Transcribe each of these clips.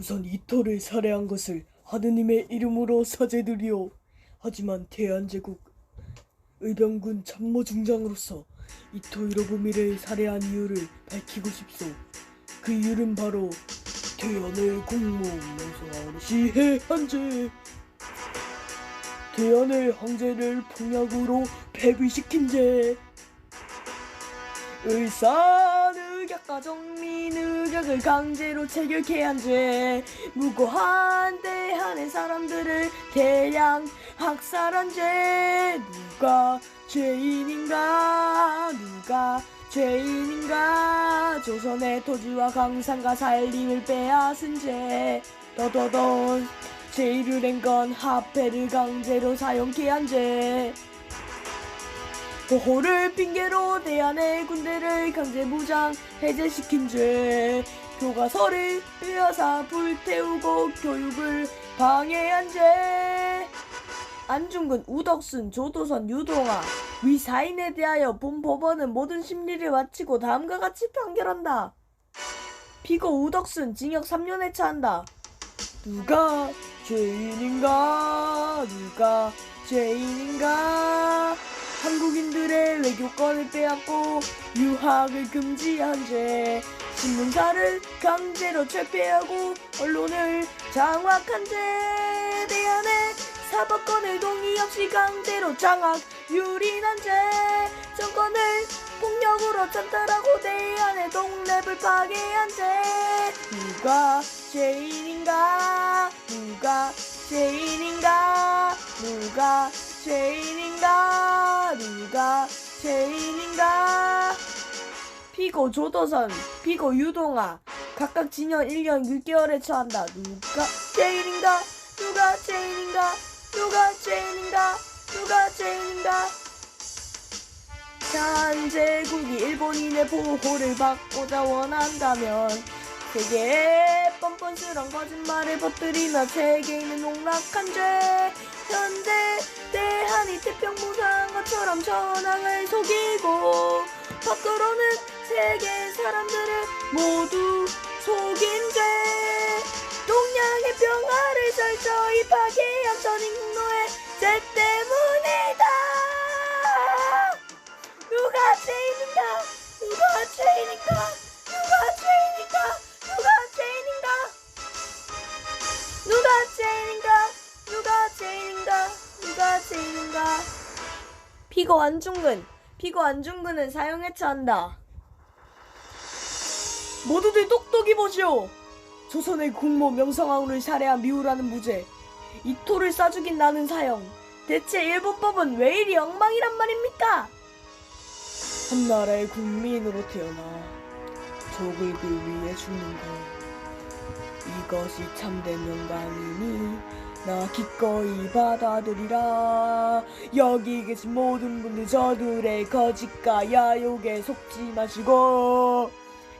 우선 이토를 살해한 것을 하느님의 이름으로 사죄드리오. 하지만 대한제국 의병군 참모 중장으로서 이토 히로부미를 살해한 이유를 밝히고 싶소. 그 이유는 바로 대연을 공모 명성하는 시해 한죄. 대연의 황제를 폭력으로 폐위시킨 죄. 을사 늑약과 정민의격을 강제로 체결케 한 죄. 무고한 대한의 사람들을 대량 학살한 죄. 누가 죄인인가? 누가 죄인인가? 조선의 토지와 강산과 살림을 빼앗은 죄. 더더더 제의를 낸 건 화폐를 강제로 사용케 한 죄. 보호를 핑계로 대한의 군대를 강제 무장 해제시킨 죄. 교과서를 빼앗아 불태우고 교육을 방해한 죄. 안중근, 우덕순, 조도선, 유동아. 위 사인에 대하여 본 법원은 모든 심리를 마치고 다음과 같이 판결한다. 피고 우덕순 징역 3년에 처한다. 누가 죄인인가? 누가 죄인인가 한국인들의 외교권을 빼앗고 유학을 금지한 죄 신문사를 강제로 철폐하고 언론을 장악한 죄 대안에 사법권을 동의 없이 강제로 장악 유린한 죄 정권을 폭력으로 찬탈하고 대안의 독립을 파괴한 죄. 누가 죄인인가? 누가 죄인인가? 누가 죄인인가 누가 죄인인가? 피고 조도선 피고 유동아 각각 징역 1년 6개월에 처한다. 누가 죄인인가? 누가 죄인인가? 누가 죄인인가? 누가 죄인인가? 한제국이 일본인의 보호를 받고자 원한다면 세계에 뻔뻔스런 거짓말을 퍼뜨리며 세계인은 농락한 죄 현재 대한이 태평무사 전황을 속이고 밖으로는 세계 사람들을 모두 속인 죄. 동양의 평화를 철저히 파괴 피고 안중근 피고 안중근은 사형에 처한다. 모두들 똑똑히 보시오 조선의 국모 명성황후를 살해한 미우라는 무죄 이토를 싸 죽인 나는 사형 대체 일본법은 왜 이리 엉망이란 말입니까? 한 나라의 국민으로 태어나 조국을 위해 죽는 것 이것이 참된 영광이니 나 기꺼이 받아들이라. 여기 계신 모든 분들 저들의 거짓과 야욕에 속지 마시고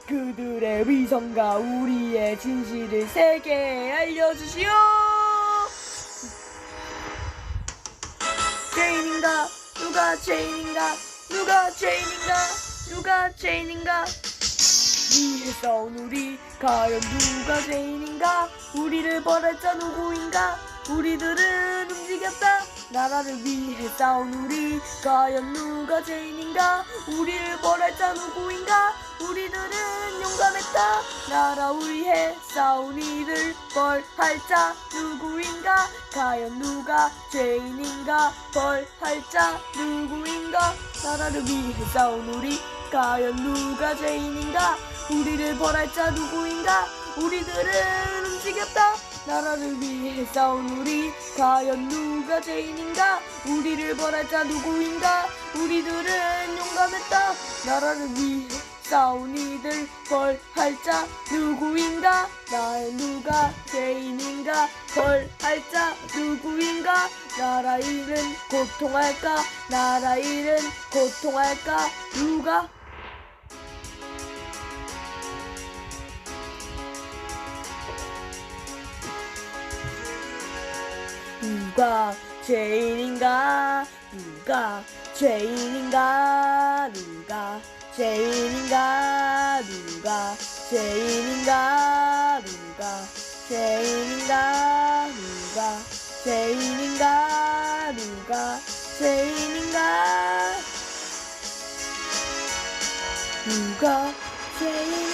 그들의 위선과 우리의 진실을 세계에 알려주시오. 죄인인가? 누가 죄인인가? 누가 죄인인가? 누가 죄인인가? 위에 싸운 우리 과연 누가 죄인인가? 우리를 벌할 자 누구인가 우리들은 움직였다. 나라를 위해 싸운 우리. 과연 누가 죄인인가? 우리를 벌할 자 누구인가? 우리들은 용감했다. 나라 위해 싸운 이들. 벌할 자 누구인가? 과연 누가 죄인인가? 벌할 자 누구인가? 나라를 위해 싸운 우리. 과연 누가 죄인인가? 우리를 벌할 자 누구인가? 우리들은 움직였다 나라를 위해 싸운 우리 과연 누가 죄인인가? 우리를 벌할 자 누구인가? 우리들은 용감했다. 나라를 위해 싸운 이들 벌할 자 누구인가? 나의 누가 죄인인가? 벌할 자 누구인가? 나라 일은 고통할까? 나라 일은 고통할까? 누가 누가 죄인인가? 누가 죄인인가? 누가 죄인인가? 누가 죄인인가? 누가 죄인인가? 누가 죄인인가? 누가 죄인인가? 누가 죄인